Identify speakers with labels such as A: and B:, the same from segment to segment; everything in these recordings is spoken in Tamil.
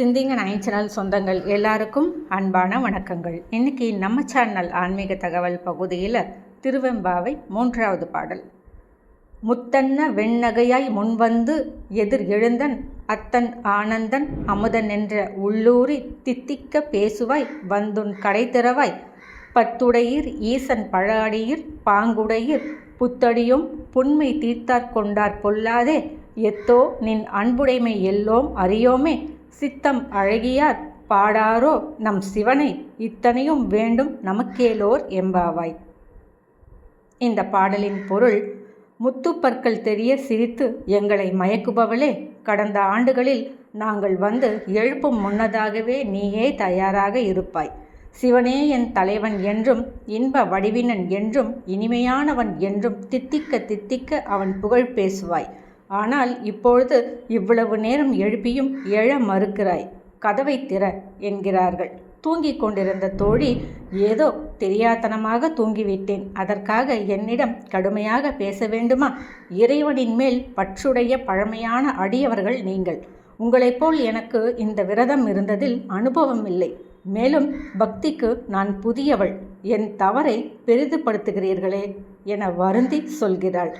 A: சிந்திங்க நைன் சேனல் சொந்தங்கள் எல்லாருக்கும் அன்பான வணக்கங்கள். இன்னைக்கு நம்ம சேனல் ஆன்மீக தகவல் பகுதியில் திருவெம்பாவை மூன்றாவது பாடல். முத்தன்ன வெண்ணகையாய் முன்வந்து எதிர் எழுந்தன் அத்தன் ஆனந்தன் அமுதன் என்ற உள்ளூரி தித்திக்க பேசுவாய் வந்துன் கடை திறவாய் பத்துடையீர் ஈசன் பழாடியீர் பாங்குடையீர் புத்தடியும் புன்மை தீர்த்தாற் கொண்டார் பொல்லாதே எத்தோ நின் அன்புடைமை எல்லோம் அறியோமே சித்தம் அழகியார் பாடாரோ நம் சிவனை இத்தனையும் வேண்டும் நமக்கேலோர் எம்பாவாய் இந்த பாடலின் பொருள் முத்துப்பற்கள் தெரிய சிரித்து எங்களை மயக்குபவளே கடந்த ஆண்டுகளில் நாங்கள் வந்து எழுப்பும் முன்னதாகவே நீயே தயாராக இருப்பாய். சிவனே என் தலைவன் என்றும் இன்ப வடிவினன் என்றும் இனிமையானவன் என்றும் தித்திக்க தித்திக்க அவன் புகழ் பேசுவாய். ஆனால் இப்பொழுது இவ்வளவு நேரம் எழுப்பியும் எழ மறுக்கிறாய். கதவை திற என்கிறார்கள். தூங்கிக் கொண்டிருந்த தோழி ஏதோ தெரியாதனமாக தூங்கிவிட்டேன். அதற்காக என்னிடம் கடுமையாக பேச வேண்டுமா? இறைவனின் மேல் பற்றுடைய பழமையான அடியவர்கள் நீங்கள். உங்களைப் போல் எனக்கு இந்த விரதம் இருந்ததில் அனுபவம் இல்லை. மேலும் பக்திக்கு நான் புதியவள். என் தவறை பெரிதுபடுத்துகிறீர்களே என வருந்தி சொல்கிறாள்.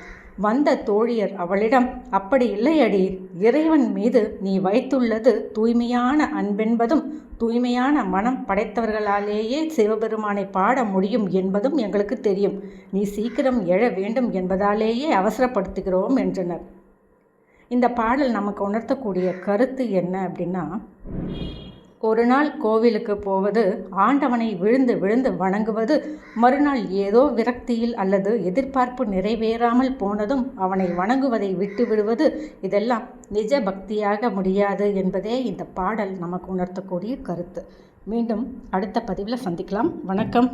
A: வந்த தோழியர் அவளிடம் அப்படி இல்லையடி. இறைவன் மீது நீ வைத்துள்ளது தூய்மையான அன்பென்பதும் தூய்மையான மனம் படைத்தவர்களாலேயே சிவபெருமானை பாட முடியும் என்பதும் எங்களுக்கு தெரியும். நீ சீக்கிரம் எழ வேண்டும் என்பதாலேயே அவசரப்படுத்துகிறோம் என்றனர். இந்த பாடல் நமக்கு உணர்த்தக்கூடிய கருத்து என்ன அப்படின்னா ஒரு நாள் கோவிலுக்கு போவது ஆண்டவனை விழுந்து விழுந்து வணங்குவது மறுநாள் ஏதோ விரக்தியில் அல்லது எதிர்பார்ப்பு நிறைவேறாமல் போனதும் அவனை வணங்குவதை விட்டு விடுவது இதெல்லாம் நிஜ பக்தியாக முடியாது என்பதே இந்த பாடல் நமக்கு உணர்த்தக்கூடிய கருத்து. மீண்டும் அடுத்த பதிவில் சந்திக்கலாம். வணக்கம்.